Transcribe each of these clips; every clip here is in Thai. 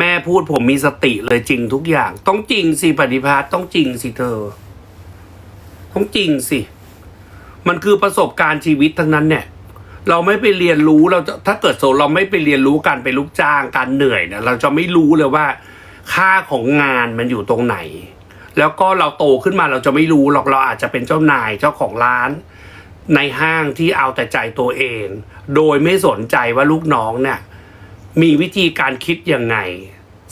แม่พูดผมมีสติเลยจริงทุกอย่าง ต้องจริงสิปฏิภาณต้องจริงสิเธอ ต้องจริงสิ มันคือประสบการณ์ชีวิตทั้งนั้นเนี่ย เราไม่ไปเรียนรู้เราจะถ้าเกิดโซเราไม่ไปเรียนรู้การเป็นลูกจ้างการเหนื่อยเนี่ยเราจะไม่รู้เลยว่า ค่าของงานมันอยู่ตรงไหน แล้วก็เราโตขึ้นมาเราจะไม่รู้หรอกเราอาจจะเป็นเจ้านายเจ้าของร้าน ในห้างที่เอาแต่ใจตัวเอง โดยไม่สนใจว่าลูกน้องเนี่ย มีวิธีการคิดยังไง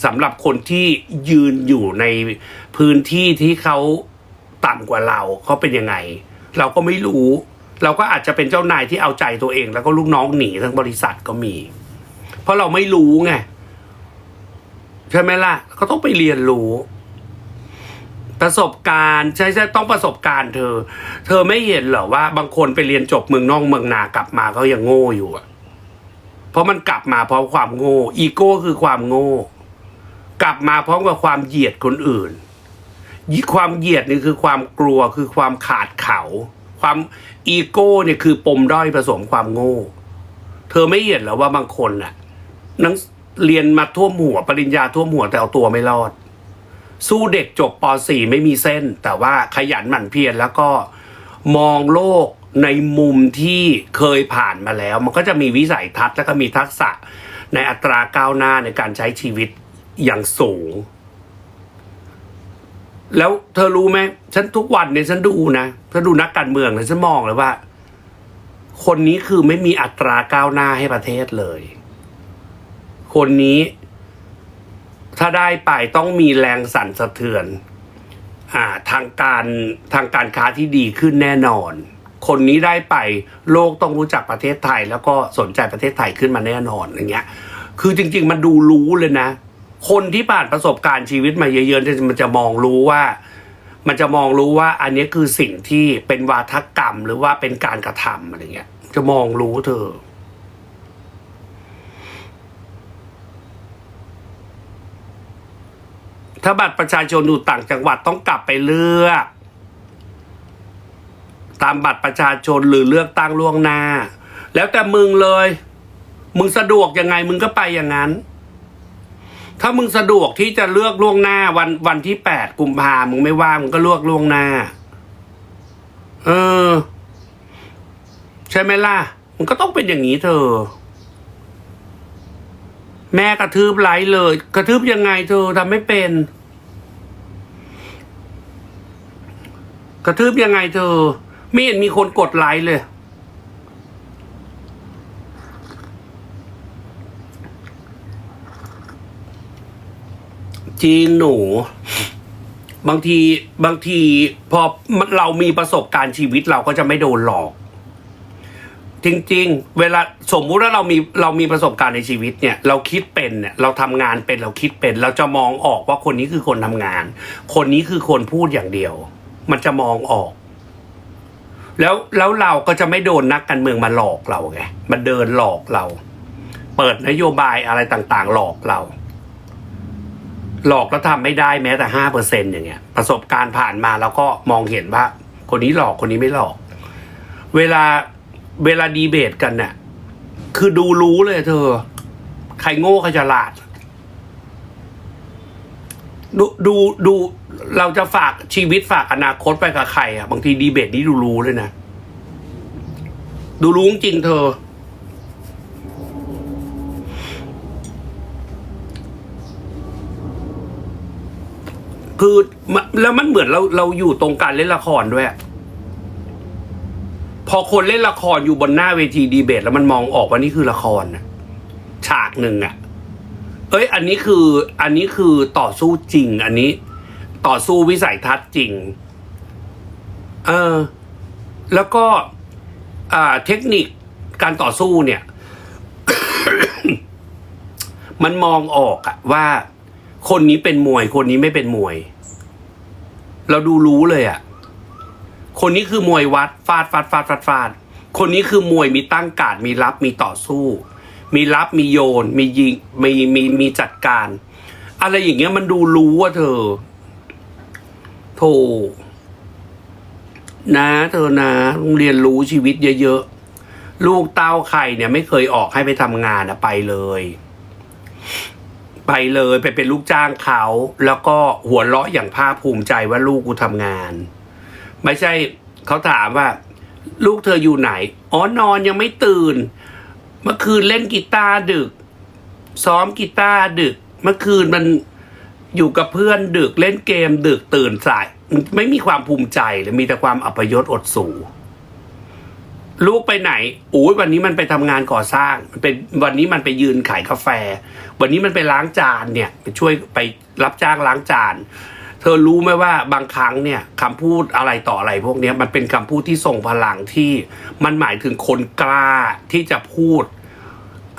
สำหรับคนที่ยืนอยู่ในพื้นที่ที่เขาต่ำกว่าเราเขาเป็นยังไง เราก็ไม่รู้ เราก็อาจจะเป็นเจ้านายที่เอาใจตัวเอง แล้วก็ลูกน้องหนีทั้งบริษัทก็มี เพราะเราไม่รู้ไงใช่ไหมล่ะก็ต้องไปเรียนรู้ ประสบการณ์ใช่ใช่ต้องประสบการณ์เธอ เธอไม่เห็นเหรอว่า บางคนไปเรียนจบเมืองนอกเมืองนากลับมาเขายังโง่อยู่อะ เพราะมันกลับมาพร้อมความโง่ อีโก้คือความโง่ กลับมาพร้อมกับความเหยียดคนอื่นยีความเหยียดนี่คือความกลัวคือความขาดเขา ความอีโก้เนี่ยคือปมด้อยผสมความโง่ เธอไม่เห็นเหรอว่าบางคนน่ะนังเรียนมาท่วมหัวปริญญาท่วมหัวแต่เอาตัวไม่รอด สู้เด็กจบป .4 ไม่มีเส้น แต่ว่าขยันหมั่นเพียรแล้วก็มองโลก ในมุมที่เคยผ่านมาแล้ว มันก็จะมีวิสัยทัศน์แล้วก็มีทักษะในอัตราก้าวหน้าในการใช้ชีวิตอย่างสูง แล้วเธอรู้ไหมฉันทุกวันเนี่ยฉันดูนะฉันดูนักการเมืองเลยฉันมองเลยว่า คนนี้คือไม่มีอัตราก้าวหน้าให้ประเทศเลย คนนี้ ถ้าได้ไปต้องมีแรงสั่นสะเทือน อ่าทางการทางการค้าที่ดีขึ้นแน่นอน คนนี้ได้ไปโลกต้องรู้จักประเทศไทย แล้วก็สนใจประเทศไทยขึ้นมาแน่นอนอย่างเงี้ย คือจริง ๆ มันดูรู้เลยนะ คนที่ผ่านประสบการณ์ชีวิตมาเยอะๆเนี่ยมันจะมองรู้ว่ามันจะมองรู้ว่าอันนี้คือสิ่งที่เป็นวาทกรรมหรือว่าเป็นการกระทำอะไรเงี้ย จะมองรู้เธอ ถ้าบัตรประชาชนอยู่ต่างจังหวัดต้องกลับไปเลือก ตามบัตรประชาชนหรือเลือกตั้งล่วงหน้า แล้วแต่มึงเลย มึงสะดวกยังไงมึงก็ไปอย่างนั้น ถ้ามึงสะดวกที่จะเลือกล่วงหน้าวันวันที่แปดกุมภามึงไม่ว่างมึงก็เลือกล่วงหน้า เออ ใช่ไหมล่ะ มันก็ต้องเป็นอย่างนี้เธอ แม่กระทืบไลเลย กระทืบยังไงเธอทำไม่เป็นกระทืบยังไงเธอ ไม่เห็นมีคนกดไลค์เลยจริงหนู บางทีบางทีพอเรามีประสบการณ์ชีวิตเราก็จะไม่โดนหลอก จริง ๆ เวลาสมมุติว่าเรามีเรามีประสบการณ์ในชีวิตเนี่ย เราคิดเป็นเนี่ยเราทำงานเป็นเราคิดเป็น เราจะมองออกว่าคนนี้คือคนทำงาน คนนี้คือคนพูดอย่างเดียว มันจะมองออก แล้วแล้วเราก็จะไม่โดนนักการเมืองมาหลอกเราไงมันเดินหลอกเรา เปิดนโยบายอะไรต่างๆ หลอกเรา หลอกแล้วทำไม่ได้แม้แต่ห้าเปอร์เซ็นอย่างเงี้ย ประสบการณ์ผ่านมาแล้วก็มองเห็นว่า คนนี้หลอกคนนี้ไม่หลอก เวลาเวลาดีเบตกันเนี่ยคือดูรู้เลยเธอ ใครโง่ใครฉลาด ดูดูดูเราจะฝากชีวิตฝากอนาคตไปกับใครอะ บางทีดีเบตนี้ดูรู้เลยนะ ดูรู้จริงเธอ คือแล้วมันเหมือนเราเราอยู่ตรงการเล่นละครด้วย พอคนเล่นละครอยู่บนหน้าเวทีดีเบต แล้วมันมองออกว่านี่คือละครฉากหนึ่งอะ เอ้ย อันนี้คืออันนี้คือต่อสู้จริง อันนี้ ต่อสู้วิสัยทัศน์จริง เออ แล้วก็ อ่า เทคนิคการต่อสู้เนี่ย มันมองออกอะว่าคนนี้เป็นมวย คนนี้ไม่เป็นมวย เราดูรู้เลยอะคนนี้คือมวยวัดฟาดฟาดฟาดฟาดฟาดคนนี้คือมวยมีตั้งการดมีรับมีต่อสู้ มีรับมีโยน มียิงมีมีมีจัดการ อะไรอย่างเงี้ยมันดูรู้ว่าเธอโธ่นะเธอนะต้องเรียนรู้ชีวิตเยอะๆ ลูกเต้าใครเนี่ย ไม่เคยออกให้ไปทำงานอะไปเลย ไปเลยไปเป็นลูกจ้างเขา แล้วก็หัวเราะอย่างภาคภูมิใจว่าลูกกูทำงาน ไม่ใช่เขาถามว่า ลูกเธออยู่ไหน อ๋อนอนยังไม่ตื่น เมื่อคืนเล่นกีตาร์ดึก ซ้อมกีตาร์ดึก เมื่อคืนมันอยู่กับเพื่อนดึกเล่นเกมดึกตื่นสาย ไม่มีความภูมิใจเลยมีแต่ความอัปยศอดสูลูกไปไหนอุ้ยวันนี้มันไปทำงานก่อสร้างมันเป็นวันนี้มันไปยืนขายกาแฟ วันนี้มันไปล้างจานเนี่ย ไปช่วยไปรับจ้างล้างจาน เธอรู้ไหมว่าบางครั้งเนี่ยคำพูดอะไรต่ออะไรพวกนี้มันเป็นคำพูดที่ทรงพลังที่มันหมายถึงคนกล้าที่จะพูด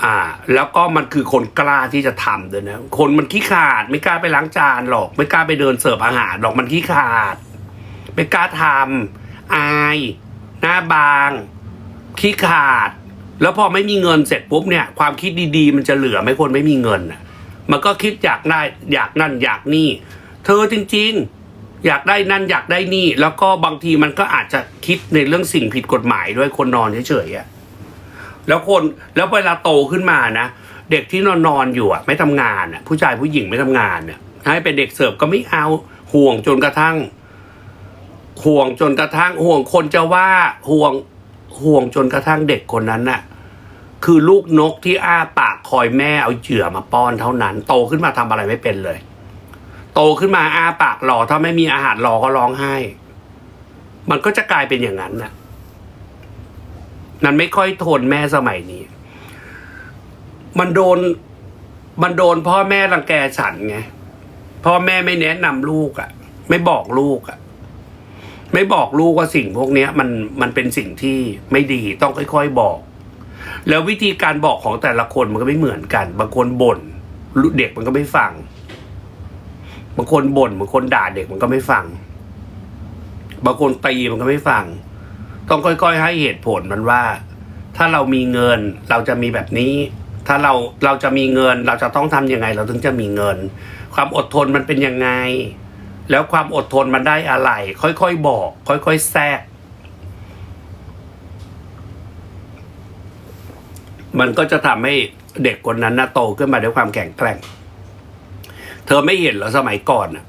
อ่า แล้วก็มันคือคนกล้าที่จะทำด้วยนะคนมันขี้ขาด ไม่กล้าไปล้างจานหรอก ไม่กล้าไปเดินเสิร์ฟอาหารหรอกมันขี้ขาด ไม่กล้าทำอาย หน้าบางขี้ขาด แล้วพอไม่มีเงินเสร็จปุ๊บเนี่ย ความคิดดีๆ มันจะเหลือไหม่คนไม่มีเงินมันก็คิดอยากได้อยากนั่นอยากนี่ เธอจริง ๆ อยากได้นั่นอยากได้นี่ แล้วก็บางทีมันก็อาจจะคิดในเรื่องสิ่งผิดกฎหมายด้วยคนนอนเฉยๆอะแล้วคนแล้วเวลาโตขึ้นมานะเด็กที่นอนนอนอยู่อะไม่ทำงานอะผู้ชายผู้หญิงไม่ทำงานเนี่ยให้เป็นเด็กเสิร์ฟก็ไม่เอาห่วงจนกระทั่ง ห่วงจนกระทั่ง ห่วงคนจะว่าห่วงห่วงจนกระทั่งเด็กคนนั้นน่ะคือลูกนกที่อ้าปากคอยแม่เอาเหยื่อมาป้อนเท่านั้น โตขึ้นมาทำอะไรไม่เป็นเลย โตขึ้นมาอาปากรอถ้าไม่มีอาหารรอก็ร้องไห้ มันก็จะกลายเป็นอย่างนั้นน่ะมันไม่ค่อยทนแม่สมัยนี้ มันโดน มันโดนพ่อแม่รังแกฉันไง พ่อแม่ไม่แนะนำลูกอะ่ะ ไม่บอกลูกอะ่ะ ไม่บอกลูกว่าสิ่งพวกเนี้ยมันมันเป็นสิ่งที่ไม่ดีต้องค่อยๆบอก แล้ววิธีการบอกของแต่ละคนมันก็ไม่เหมือนกัน บางคนบ่นเด็กมันก็ไม่ฟัง บางคนบ่นบางคนด่าเด็กมันก็ไม่ฟัง บางคนตีมันก็ไม่ฟัง ต้องค่อยๆให้เหตุผลมันว่า ถ้าเรามีเงินเราจะมีแบบนี้ ถ้าเราเราจะมีเงิน เราจะต้องทำยังไง เราถึงจะมีเงิน ความอดทนมันเป็นยังไง แล้วความอดทนมันได้อะไร ค่อยๆบอก ค่อยๆแทรกมันก็จะทำให้เด็กคนนั้นนะโตขึ้นมาด้วยความแข็งแกร่ง เธอไม่เห็นเหรอสมัยก่อนน่ะ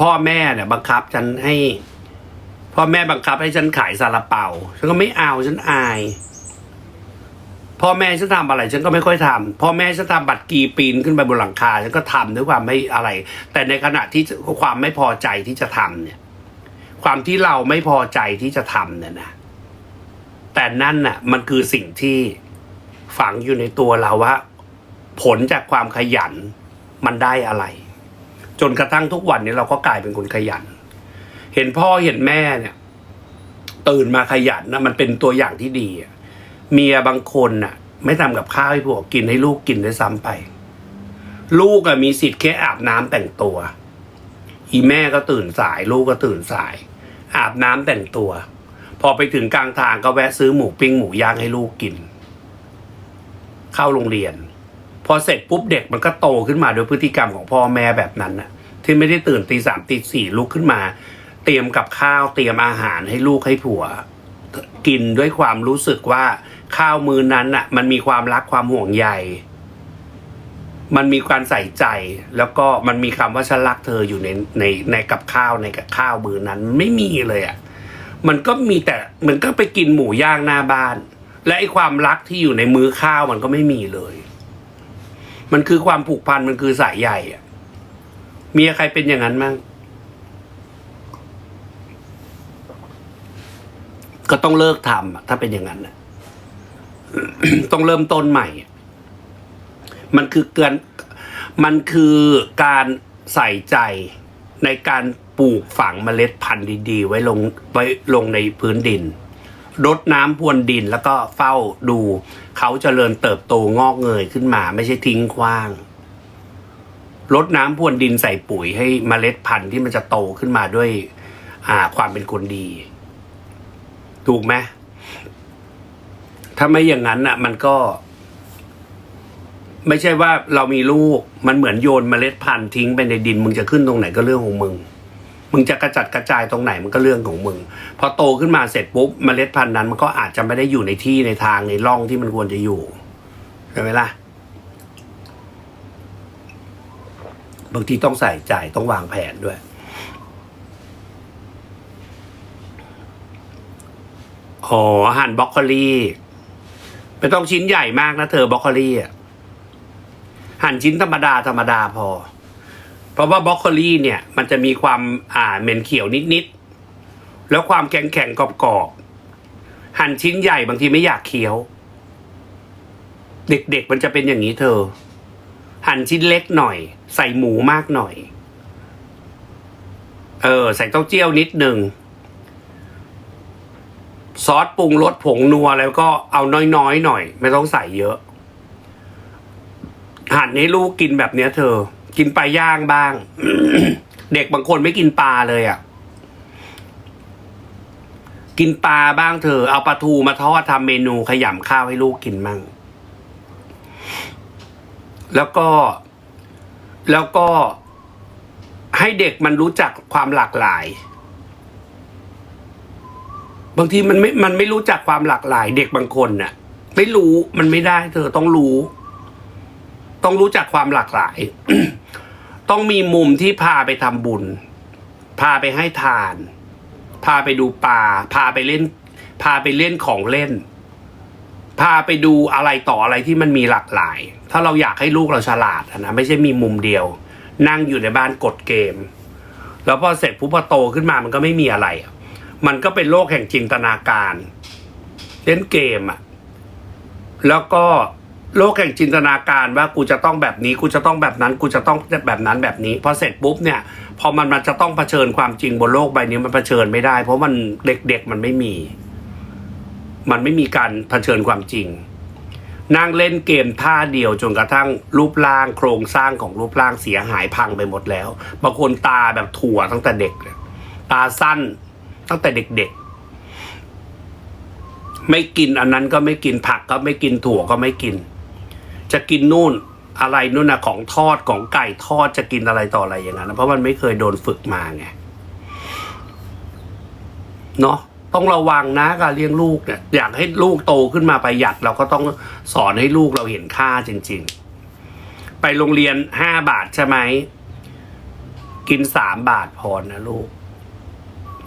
พ่อแม่เนี่ยบังคับฉันให้ พ่อแม่บังคับให้ฉันขายซาลาเปาฉันก็ไม่เอาฉันอาย พ่อแม่ฉันทำอะไร ฉันก็ไม่ค่อยทำพ่อแม่ฉันทำบัตรกีปีนขึ้นไปบนหลังคาฉันก็ทำด้วยความไม่อะไร แต่ในขณะที่ความไม่พอใจที่จะทำเนี่ย ความที่เราไม่พอใจที่จะทำเนี่ยนะแต่นั่นน่ะ มันคือสิ่งที่ฝังอยู่ในตัวเราว่า ผลจากความขยันมันได้อะไร จนกระทั่งทุกวันนี้เราก็กลายเป็นคนขยัน เห็นพ่อเห็นแม่เนี่ย ตื่นมาขยันนะมันเป็นตัวอย่างที่ดีเมียบางคนน่ะ ไม่ทำกับข้าวให้ผัวกินให้ลูกกินได้วยซ้ำไป ลูกอะมีสิทธิ์แค่อาบน้ำแต่งตัว อีแม่ก็ตื่นสาย ลูกก็ตื่นสาย อาบน้ำแต่งตัว พอไปถึงกลางทางก็แวะซื้อหมูปิ้งหมูย่างให้ลูกกิน เข้าโรงเรียน พอเสร็จปุ๊บเด็กมันก็โตขึ้นมาด้วยพฤติกรรมของพ่อแม่แบบนั้นน่ะที่ไม่ได้ตื่นตีสามตีสี่ลุกขึ้นมา เตรียมกับข้าวเตรียมอาหารให้ลูกให้ผัว กินด้วยความรู้สึกว่าข้าวมือนั้นน่ะ มันมีความรักความห่วงใยมันมีการใส่ใจแล้วก็มันมีคำว่าฉันรักเธออยู่ในในในกับข้าวในกับข้าวมือนั้นไม่มีเลยอะมันก็มีแต่มันก็ไปกินหมูย่างหน้าบ้าน และไอ้ความรักที่อยู่ในมื้อข้าวมันก็ไม่มีเลย มันคือความผูกพันมันคือสายใยอะเมียใครเป็นอย่างนั้นมั่งก็ต้องเลิกทำถ้าเป็นอย่างนั้นต้องเริ่มต้นใหม่ มันคือเกินมันคือการใส่ใจในการปลูกฝังเมล็ดพันธุ์ดีๆ ไว้ลงไว้ลงในพื้นดิน รดน้ำพรวนดินแล้วก็เฝ้าดู เขาเจริญเติบโตงอกเงยขึ้นมา ไม่ใช่ทิ้งขว้างรดน้ำพรวนดินใส่ปุ๋ยให้เมล็ดพันธุ์ที่มันจะโตขึ้นมาด้วยอ่าความเป็นคนดี ถูกไหมถ้าไม่อย่างนั้นน่ะ มันก็ ไม่ใช่ว่าเรามีลูก มันเหมือนโยนเมล็ดพันธุ์ทิ้งไปในดิน มึงจะขึ้นตรงไหนก็เรื่องของมึง มึงจะกระจัดกระจายตรงไหนมันก็เรื่องของมึง พอโตขึ้นมาเสร็จปุ๊บเมล็ดพันธุ์นั้นมันก็อาจจะไม่ได้อยู่ในที่ในทางในร่องที่มันควรจะอยู่ใช่ไหมล่ะบางทีต้องใส่ใจต้องวางแผนด้วยอ๋อหั่นบรอกโคลีไม่ต้องชิ้นใหญ่มากนะเธอบรอกโคลีอะหั่นชิ้นธรรมดาธรรมดาพอ เพราะว่าบรอกโคลีเนี่ยมันจะมีความอ่าเหม็นเขียวนิดๆ แล้วความแข็งแข็งๆกรอบๆ หั่นชิ้นใหญ่บางทีไม่อยากเคี้ยว เด็กๆมันจะเป็นอย่างนี้เธอ หั่นชิ้นเล็กหน่อย ใส่หมูมากหน่อย เออ ใส่เต้าเจี้ยวนิดหนึ่งซอสปรุงรสผงนัวแล้วก็เอาน้อยๆหน่อย ไม่ต้องใส่เยอะ หั่นให้ลูกกินแบบเนี้ยเธอ กินปลาย่างบ้าง เด็กบางคนไม่กินปลาเลยอะ่ะ กินปลาบ้างเธอเอาปลาทูมาทอดทำเมนูขยำข้าวให้ลูกกินมั่ง แล้วก็แล้วก็ให้เด็กมันรู้จักความหลากหลาย บางทีมันไม่ มันไม่รู้จักความหลากหลาย เด็กบางคนน่ะ ไม่รู้มันไม่ได้ เธอต้องรู้ ต้องรู้จักความหลากหลาย ต้องมีมุมที่พาไปทำบุญ พาไปให้ทาน พาไปดูปลาพาไปเล่น พาไปเล่นของเล่น พาไปดูอะไรต่ออะไรที่มันมีหลากหลาย ถ้าเราอยากให้ลูกเราฉลาดนะไม่ใช่มีมุมเดียว นั่งอยู่ในบ้านกดเกม แล้วพอเสร็จปุ๊บพอโตขึ้นมามันก็ไม่มีอะไร มันก็เป็นโลกแห่งจินตนาการ เล่นเกมอะแล้วก็ โลกแห่งจินตนาการว่ากูจะต้องแบบนี้กูจะต้องแบบนั้นกูจะต้องแบบนั้นแบบนี้พอเสร็จปุ๊บเนี่ยพอมันมันจะต้องเผชิญความจริงบนโลกใบนี้มันเผชิญไม่ได้ เพราะมันเด็กๆมันไม่มี มันไม่มีการเผชิญความจริงนั่งเล่นเกมท่าเดียวจนกระทั่งรูปร่างโครงสร้างของรูปร่างเสียหายพังไปหมดแล้วบางคนตาแบบถั่วตั้งแต่เด็กตาสั้นตั้งแต่เด็กๆ ไม่กินอันนั้นก็ไม่กินผักก็ไม่กินถั่วก็ไม่กิน จะกินนู่นอะไรนู่นนะของทอดของไก่ทอดจะกินอะไรต่ออะไรอย่างนั้นเพราะมันไม่เคยโดนฝึกมาไงเนาะต้องระวังนะการเลี้ยงลูกเนี่ยอยากให้ลูกโตขึ้นมาประหยัด เราก็ต้องสอนให้ลูกเราเห็นค่าจริง ๆ ไปโรงเรียนห้าบาทใช่ไหมกินสามบาทพอนะลูก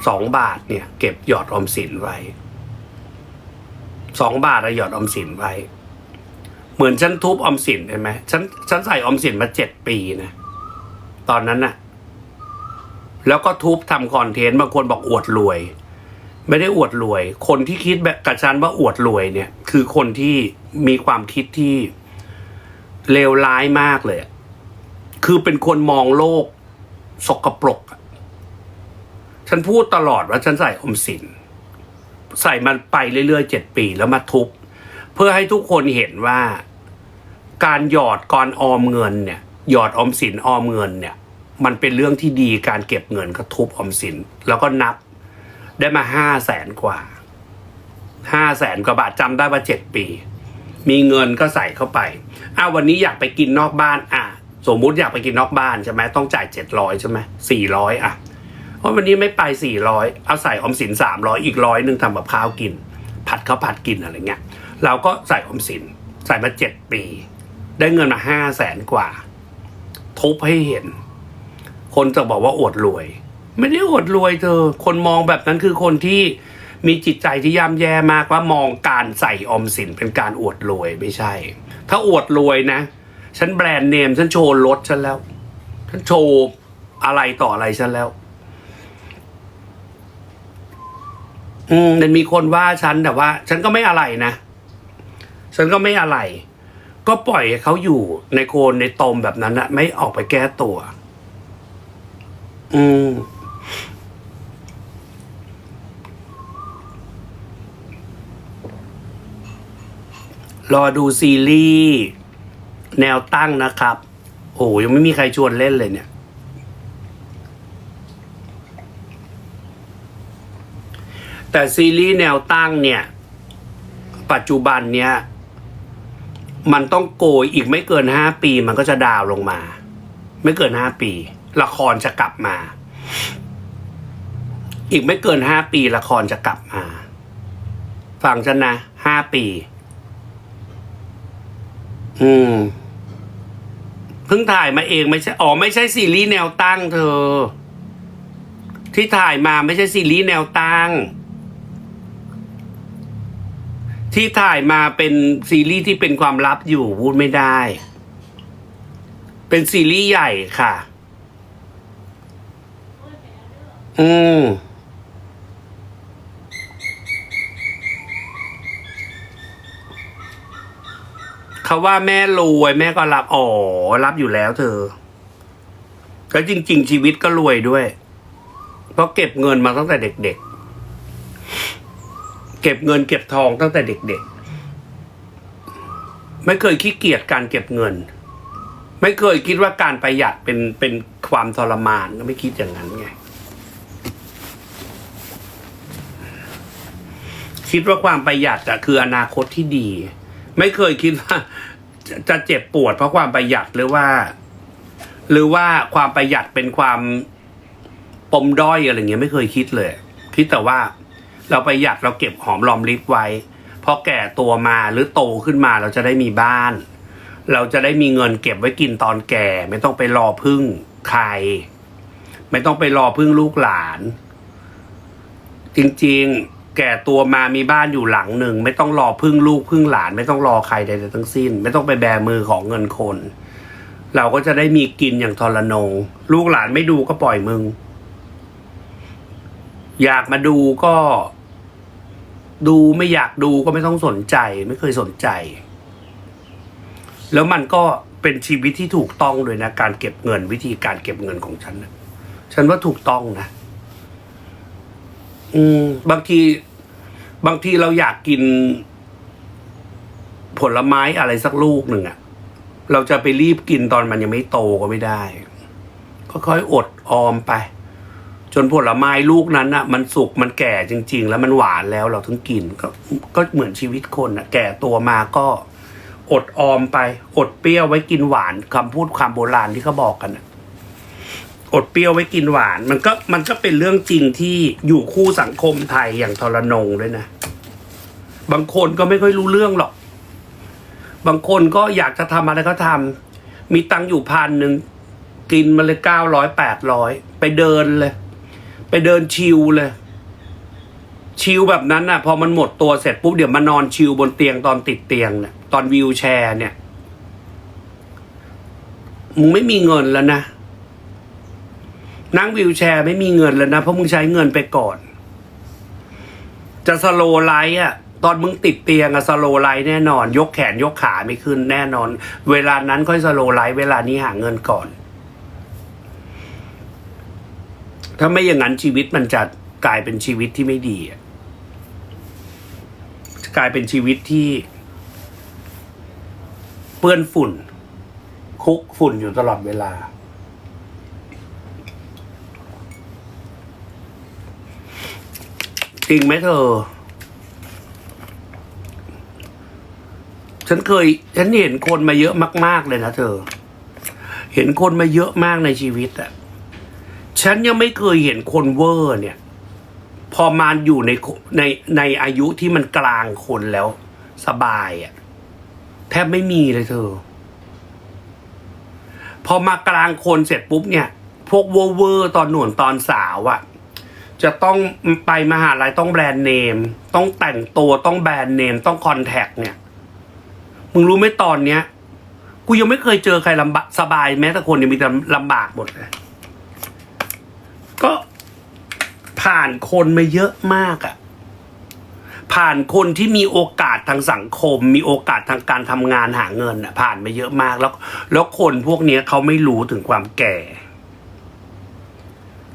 สองบาทเนี่ย เก็บหยอดอมสินไว้สองบาทอะหยอดอมสินไว้ เหมือนฉันทุบออมสินเห็นไหมฉันฉันใส่ออมสินมาเจ็ดปีนะตอนนั้นน่ะ แล้วก็ทุบทำคอนเทนต์บางคนบอกอวดรวย ไม่ได้อวดรวย คนที่คิดแบบกับฉันว่าอวดรวยเนี่ย คือคนที่มีความคิดที่เลวร้ายมากเลย คือเป็นคนมองโลกสกปรก ฉันพูดตลอดว่าฉันใส่ออมสิน ใส่มันไปเรื่อยๆเจ็ดปีแล้วมาทุบ เพื่อให้ทุกคนเห็นว่า การหยอดก่อนออมเงินเนี่ยหยอดออมสินออมเงินเนี่ยมันเป็นเรื่องที่ดีการเก็บเงินก็ทุบออมสิน แล้วก็นับได้มาห้าแสนกว่าห้าแสนกว่าบาทจำได้ว่าเจ็ดปี มีเงินก็ใส่เข้าไปอ้าววันนี้อยากไปกินนอกบ้านอะสมมุติอยากไปกินนอกบ้านใช่ไหมต้องจ่ายเจ็ดร้อยใช่ไหมสี่ร้อยอะเพราะวันนี้ไม่ไปสี่ร้อยเอาใส่ออมสินสามร้อยอีกร้อยหนึ่งทำกับข้าวกิน ผัดข้าวผัดกินอะไรเงี้ยเราก็ใส่ออมสินใส่มาเจ็ดปี ได้เงินมาห้าแสนกว่า ทุบให้เห็น คนจะบอกว่าอวดรวย ไม่ได้อวดรวยเธอ คนมองแบบนั้นคือคนที่มีจิตใจที่ย่ำแย่มากว่ามองการใส่ออมสินเป็นการอวดรวยไม่ใช่ ถ้าอวดรวยนะ ฉันแบรนด์เนม ฉันโชว์รถฉันแล้ว ฉันโชว์อะไรต่ออะไรฉันแล้ว อืมมันมีคนว่าฉันแต่ว่า ฉันก็ไม่อะไรนะ ฉันก็ไม่อะไร ก็ปล่อยให้เขาอยู่ในโคนในตมแบบนั้นนะไม่ออกไปแก้ตัว อืมรอดูซีรีส์ แนวตั้งนะครับ โอ้ยังไม่มีใครชวนเล่นเลยเนี่ย แต่ซีรีส์แนวตั้งเนี่ย ปัจจุบันเนี้ย มันต้องโกยอีกไม่เกินห้าปีมันก็จะดาวลงมา ไม่เกินห้าปี ละครจะกลับมา อีกไม่เกินห้าปีละครจะกลับมา ฟังฉันนะห้าปี อืมเพิ่งถ่ายมาเองไม่ใช่อ๋อไม่ใช่ซีรีส์แนวตั้งเธอ ที่ถ่ายมาไม่ใช่ซีรีส์แนวตั้ง ที่ถ่ายมาเป็นซีรีส์ที่เป็นความลับอยู่พูดไม่ได้ เป็นซีรีส์ใหญ่ค่ะ อืมเขาว่าแม่รวยแม่ก็รับอ๋อรับอยู่แล้วเธอ แล้วจริง ๆ ชีวิตก็รวยด้วย เพราะเก็บเงินมาตั้งแต่เด็ก ๆ ก็บเงินเก็บทองตั้งแต่เด็กๆ ไม่เคยขี้เกียจการเก็บเงิน ไม่เคยคิดว่าการประหยัดเป็นเป็นความทรมานก็ไม่คิดอย่างนั้นไงคิดว่าความประหยัดอะคืออนาคตที่ดี ไม่เคยคิดว่าจะจะเจ็บปวดเพราะความประหยัดหรือว่า หรือว่าความประหยัดเป็นความปมด้อยอะไรเงี้ยไม่เคยคิดเลย คิดแต่ว่า เราประหยัดเราเก็บหอมรอมริบไว้พอแก่ตัวมาหรือโตขึ้นมาเราจะได้มีบ้าน เราจะได้มีเงินเก็บไว้กินตอนแก่ ไม่ต้องไปรอพึ่งใคร ไม่ต้องไปรอพึ่งลูกหลาน จริงๆ แก่ตัวมามีบ้านอยู่หลังหนึ่ง ไม่ต้องรอพึ่งลูกพึ่งหลาน ไม่ต้องรอใครใดๆทั้งสิ้น ไม่ต้องไปแบมือของเงินคน เราก็จะได้มีกินอย่างทรนงลูกหลานไม่ดูก็ปล่อยมึง อยากมาดูก็ ดูไม่อยากดูก็ไม่ต้องสนใจ ไม่เคยสนใจ แล้วมันก็เป็นชีวิตที่ถูกต้องเลยนะการเก็บเงินวิธีการเก็บเงินของฉันนะฉันว่าถูกต้องนะอืมบางทีบางทีเราอยากกิน ผลไม้อะไรสักลูกหนึ่งอะเราจะไปรีบกินตอนมันยังไม่โตก็ไม่ได้ค่อยๆอดออมไป นผลไม้ลูกนั้นอะมันสุกมันแก่จริง ๆ แล้วมันหวานแล้วเราถึงกินก็ก็เหมือนชีวิตคนอะแก่ตัวมาก็ อดออมไปอดเปรี้ยวไว้กินหวานคำพูดคำโบราณที่เขาบอกกันอะอดเปรี้ยวไว้กินหวาน มันก็มันก็เป็นเรื่องจริงที่อยู่คู่สังคมไทยอย่างทรนงด้วยนะ บางคนก็ไม่ค่อยรู้เรื่องหรอก บางคนก็อยากจะทำอะไรก็ทำมีตังค์อยู่พันหนึ่งกินมาเลยเก้าร้อยแปดร้อยไปเดินเลย ไปเดินชิลเลย ชิลแบบนั้นน่ะ พอมันหมดตัวเสร็จปุ๊บเดี๋ยวมานอนชิลบนเตียงตอนติดเตียงเนี่ยตอนวิวแชร์เนี่ยมึงไม่มีเงินแล้วนะนั่งวิวแชร์ไม่มีเงินแล้วนะ เพราะมึงใช้เงินไปก่อน จะสโลไลท์อะ ตอนมึงติดเตียงอะสโลไลท์แน่นอน ยกแขนยกขาไม่ขึ้นแน่นอน เวลานั้นค่อยสโลไลท์เวลานี้หาเงินก่อน ถ้าไม่อย่างนั้นชีวิตมันจะกลายเป็นชีวิตที่ไม่ดีกลายเป็นชีวิตที่ เปื้อนฝุ่น คุกฝุ่นอยู่ตลอดเวลา จริงไหมเธอ ฉันเคย ฉันเห็นคนมาเยอะมาก ๆ เลยนะเธอ เห็นคนมาเยอะมากในชีวิตอะ ฉันยังไม่เคยเห็นคนเวอร์เนี่ย พอมาอยู่ในในในอายุที่มันกลางคนแล้ว สบายอะแทบไม่มีเลยเธอ พอมากลางคนเสร็จปุ๊บเนี่ย พวกเวอร์ตอนหนุ่นตอนสาวอะจะต้องไปมหาลัยต้องแบรนด์เนม ต้องแต่งตัวต้องแบรนด์เนม ต้องคอนแทคเนี่ย มึงรู้ไหมตอนเนี้ย กูยังไม่เคยเจอใครลำบากสบายแม้แต่คนยังมีแต่ลำบากหมดเลย ก็ผ่านคนมาเยอะมากอะผ่านคนที่มีโอกาสทางสังคม มีโอกาสทางการทำงานหาเงินอะผ่านมาเยอะมากแล้ว แล้วคนพวกนี้เขาไม่รู้ถึงความแก่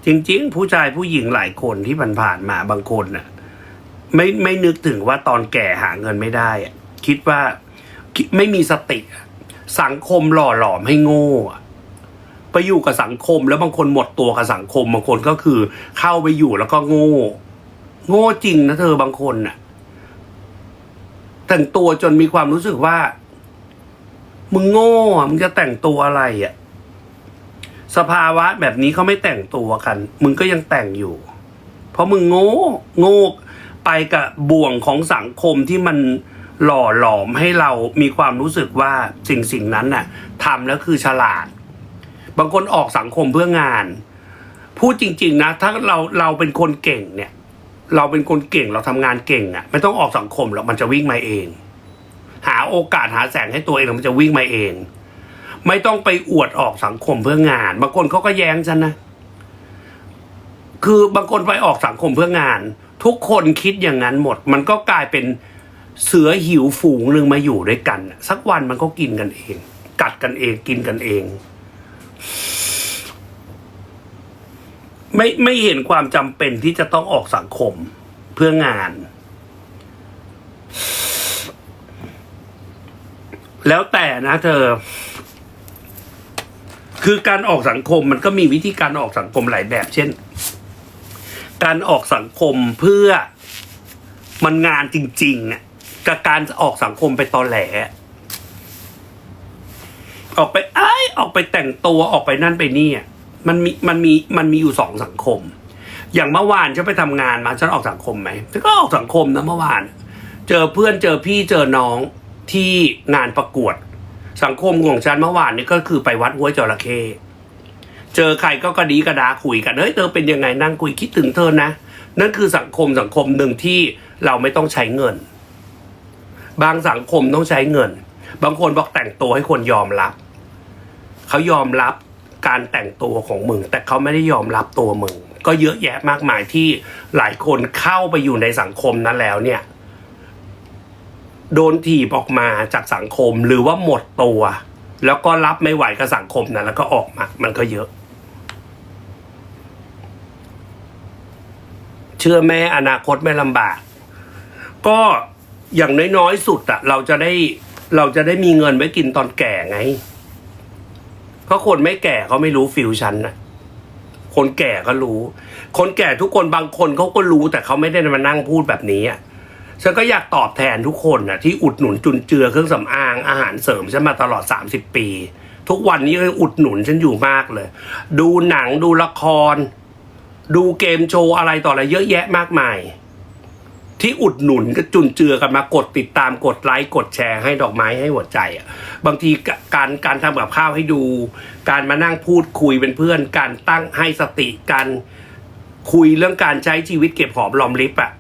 จริง ๆ ผู้ชายผู้หญิงหลายคนที่ผ่านๆมาบางคนน่ะไม่ไม่นึกถึงว่าตอนแก่หาเงินไม่ได้อะคิดว่าคิดไม่มีสติ สังคมหล่อหลอมให้โง่อะ ไปอยู่กับสังคม แล้วบางคนหมดตัวกับสังคม บางคนก็คือเข้าไปอยู่แล้วก็โง่ โง่จริงนะเธอบางคนน่ะ แต่งตัวจนมีความรู้สึกว่า มึงโง่มึงจะแต่งตัวอะไรอะ สภาวะแบบนี้เขาไม่แต่งตัวกัน มึงก็ยังแต่งอยู่ เพราะมึงโง่ โง่ไปกับบ่วงของสังคมที่มันหล่อหลอมให้เรามีความรู้สึกว่าสิ่งสิ่งนั้นน่ะทำแล้วคือฉลาด บางคนออกสังคมเพื่องาน พูดจริง ๆ นะ ถ้าเราเราเป็นคนเก่งเนี่ย เราเป็นคนเก่งเราทำงานเก่งอะ ไม่ต้องออกสังคมหรอกมันจะวิ่งมาเอง หาโอกาสหาแสงให้ตัวเองมันจะวิ่งมาเอง ไม่ต้องไปอวดออกสังคมเพื่องาน บางคนเขาก็แย้งฉันนะคือบางคนไปออกสังคมเพื่องาน ทุกคนคิดอย่างนั้นหมด มันก็กลายเป็นเสือหิวฝูงหนึ่งมาอยู่ด้วยกัน สักวันมันก็กินกันเอง กัดกันเองกินกันเอง ไม่ไม่เห็นความจำเป็นที่จะต้องออกสังคมเพื่องาน แล้วแต่นะเธอ คือการออกสังคมมันก็มีวิธีการออกสังคมหลายแบบ เช่น การออกสังคมเพื่อมันงานจริงๆอะกับการออกสังคมไปตอแหล ออกไปไอ้ออกไปแต่งตัวออกไปนั่นไปนี่อะ มันมีมันมีมันมีอยู่สองสังคม อย่างเมื่อวานฉันไปทำงานมาฉันออกสังคมไหมฉันก็ออกสังคมนะเมื่อวาน เจอเพื่อนเจอพี่เจอน้องที่งานประกวด สังคมของฉันเมื่อวานนี้ก็คือไปวัดห้วยจระเข้เจอใครก็กระดีกระดาคุยกันเฮ้ยเธอเป็นยังไงนั่งคุยคิดถึงเธอนะ นั่นคือสังคมสังคมหนึ่งที่เราไม่ต้องใช้เงิน บางสังคมต้องใช้เงิน บางคนบอกแต่งตัวให้คนยอมรับเขายอมรับ การแต่งตัวของมึง แต่เขาไม่ได้ยอมรับตัวมึง ก็เยอะแยะมากมายที่หลายคนเข้าไปอยู่ในสังคมนั้นแล้วเนี่ย โดนถีบออกมาจากสังคมหรือว่าหมดตัว แล้วก็รับไม่ไหวกับสังคมนั้นแล้วก็ออกมา มันก็เยอะ เชื่อแม่อนาคตไม่ลำบาก ก็อย่างน้อยๆสุดอะเราจะได้เราจะได้มีเงินไว้กินตอนแก่ไง ราะคนไม่แก่เขาไม่รู้ฟิวชันนะคนแก่ก็รู้ คนแก่ทุกคนบางคนเขาก็รู้แต่เขาไม่ได้มานั่งพูดแบบนี้อะฉันก็อยากตอบแทนทุกคนนะที่อุดหนุนจุนเจือเครื่องสำอางอาหารเสริมฉันมาตลอด 30 ปี ทุกวันนี้ก็อุดหนุนฉันอยู่มากเลย ดูหนังดูละคร ดูเกมโชว์อะไรต่ออะไรเยอะแยะมากมาย ที่อุดหนุนก็จุนเจือกันมากดติดตามกดไลค์กดแชร์ให้ดอกไม้ให้หัวใจอะบางทีการการทำกับข้าวให้ดู การมานั่งพูดคุยเป็นเพื่อน การตั้งให้สติการคุยเรื่องการใช้ชีวิตเก็บหอมรอมริบอะ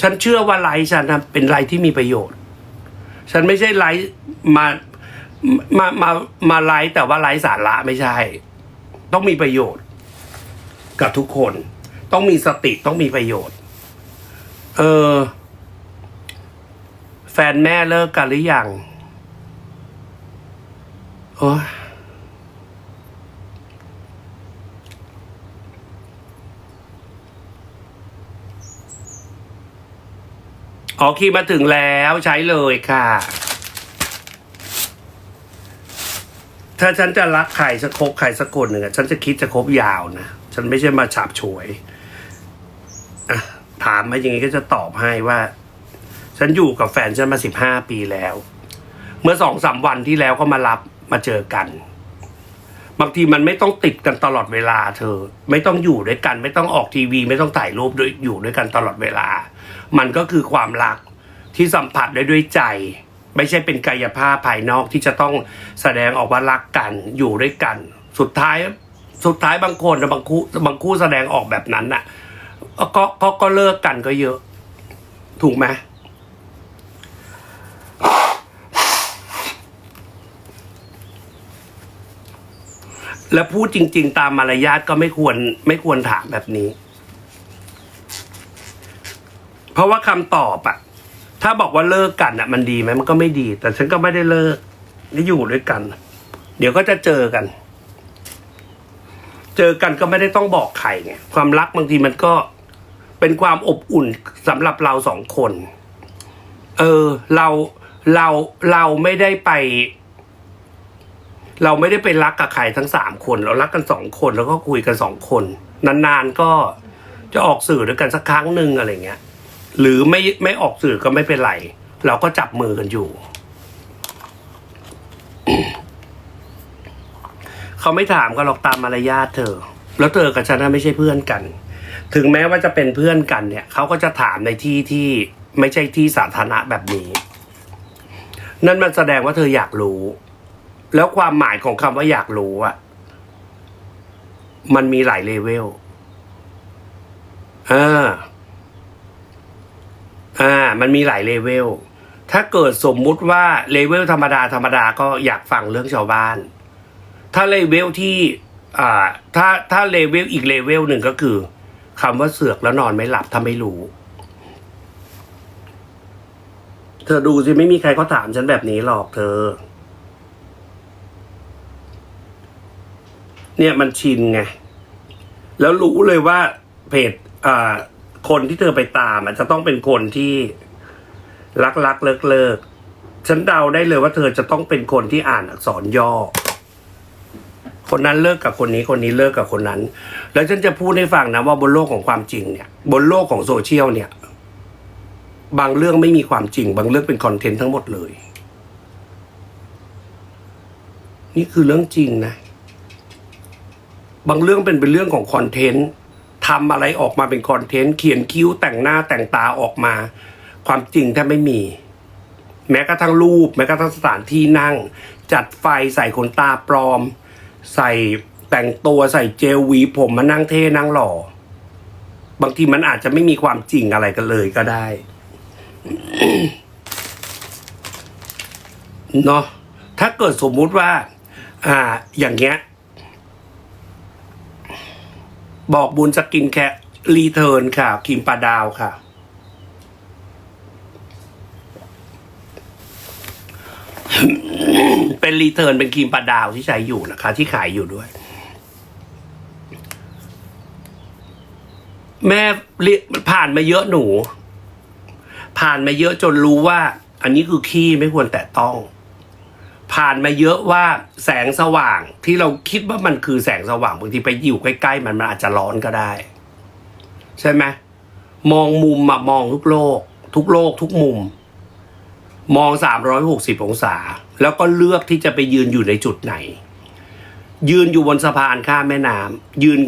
ฉันเชื่อว่าไลฟ์ฉันเป็นไลฟ์ที่มีประโยชน์ ฉันไม่ใช่ไลฟ์มามามามาไลฟ์แต่ว่าไลฟ์สาระไม่ใช่ ต้องมีประโยชน์ กับทุกคน ต้องมีสติต้องมีประโยชน์ เออ แฟนแม่เลิกกันหรือยังโอ้อ๋อคีมาถึงแล้วใช้เลยค่ะ ถ้าฉันจะรักใครสักคบใครสักคนหนึ่งอะฉันจะคิดจะคบยาวนะ ฉันไม่ใช่มาฉาบฉวย ถามมาอย่างงี้ก็จะตอบให้ว่า ฉันอยู่กับแฟนฉันมาสิบห้าปีแล้ว เมื่อสองสามวันที่แล้วก็มารับมาเจอกัน บางทีมันไม่ต้องติดกันตลอดเวลา เธอ ไม่ต้องอยู่ด้วยกัน ไม่ต้องออกทีวี ไม่ต้องถ่ายรูปด้วยอยู่ด้วยกันตลอดเวลา มันก็คือความรักที่สัมผัสได้ด้วยใจ ไม่ใช่เป็นกายภาพภายนอกที่จะต้องแสดงออกว่ารักกันอยู่ด้วยกัน สุดท้ายสุดท้ายบางคนนะบางคู่บางคู่แสดงออกแบบนั้นน่ะ ก็ก็ก็เลิกกันก็เยอะ ถูกไหมและพูดจริง ๆ ตามมารยาทก็ไม่ควรไม่ควรถามแบบนี้ เพราะว่าคำตอบอะถ้าบอกว่าเลิกกันอะมันดีไหมมันก็ไม่ดี แต่ฉันก็ไม่ได้เลิกได้อยู่ด้วยกัน เดี๋ยวก็จะเจอกัน เจอกันก็ไม่ได้ต้องบอกใครไงความรักบางทีมันก็ เป็นความอบอุ่นสำหรับเราสองคน เออ เราเราเราไม่ได้ไป เราไม่ได้ไปรักกับใครทั้งสามคน เรารักกันสองคนแล้วก็คุยกันสองคน นานๆก็จะออกสื่อด้วยกันสักครั้งหนึ่งอะไรเงี้ย หรือไม่ไม่ออกสื่อก็ไม่เป็นไร เราก็จับมือกันอยู่เขาไม่ถามก็หรอกตามมารยาทเธอ แล้วเธอกับฉันไม่ใช่เพื่อนกัน ถึงแม้ว่าจะเป็นเพื่อนกันเนี่ยเขาก็จะถามในที่ที่ไม่ใช่ที่สาธารณะแบบนี้ นั่นมันแสดงว่าเธออยากรู้ แล้วความหมายของคำว่าอยากรู้อะมันมีหลายเลเวลอ่าอ่า มันมีหลายเลเวล ถ้าเกิดสมมุติว่าเลเวลธรรมดาธรรมดาก็อยากฟังเรื่องชาวบ้าน ถ้าเลเวลที่ อ่า ถ้าถ้าเลเวลอีกเลเวลหนึ่งก็คือ คำว่าเสือกแล้วนอนไม่หลับถ้าไม่รู้ เธอดูสิไม่มีใครเขาถามฉันแบบนี้หรอกเธอ เนี่ยมันชินไง แล้วรู้เลยว่าเพจอ่าคนที่เธอไปตามอาจจะต้องเป็นคนที่รักรักเลิกเลิกฉันเดาได้เลยว่าเธอจะต้องเป็นคนที่อ่านอักษรย่อ คนนั้นเลิกกับคนนี้คนนี้เลิกกับคนนั้น แล้วฉันจะพูดให้ฟังนะว่าบนโลกของความจริงเนี่ย บนโลกของโซเชียลเนี่ย บางเรื่องไม่มีความจริง บางเรื่องเป็นคอนเทนต์ทั้งหมดเลย นี่คือเรื่องจริงนะ บางเรื่องเป็นเป็นเรื่องของคอนเทนต์ทำอะไรออกมาเป็นคอนเทนต์เขียนคิ้วแต่งหน้าแต่งตาออกมา ความจริงแทบไม่มี แม้กระทั่งรูป แม้กระทั่งสถานที่นั่ง จัดไฟใส่ขนตาปลอม ใส่แต่งตัวใส่เจลหวีผมมานั่งเท่นั่งหล่อ บางทีมันอาจจะไม่มีความจริงอะไรกันเลยก็ได้เนาะถ้าเกิดสมมุติว่า อ่า อย่างเงี้ย บอกบุญสกินแคร์รีเทิร์นค่ะครีมปลาดาวค่ะ เป็นรีเทิร์นเป็นครีมปลาดาวที่ใช้อยู่นะคะ ที่ขายอยู่ด้วย แม่เรียผ่านมาเยอะหนู ผ่านมาเยอะจนรู้ว่า อันนี้คือขี้ไม่ควรแตะต้อง ผ่านมาเยอะว่าแสงสว่างที่เราคิดว่ามันคือแสงสว่างบางทีไปอยู่ใกล้ๆ มันมันอาจจะร้อนก็ได้ ใช่ไหมมองมุมอะมองทุกโลก ทุกโลกทุกมุม มองสามร้อยหกสิบองศา แล้วก็เลือกที่จะไปยืนอยู่ในจุดไหน ยืนอยู่บนสะพานข้ามแม่น้ำยืน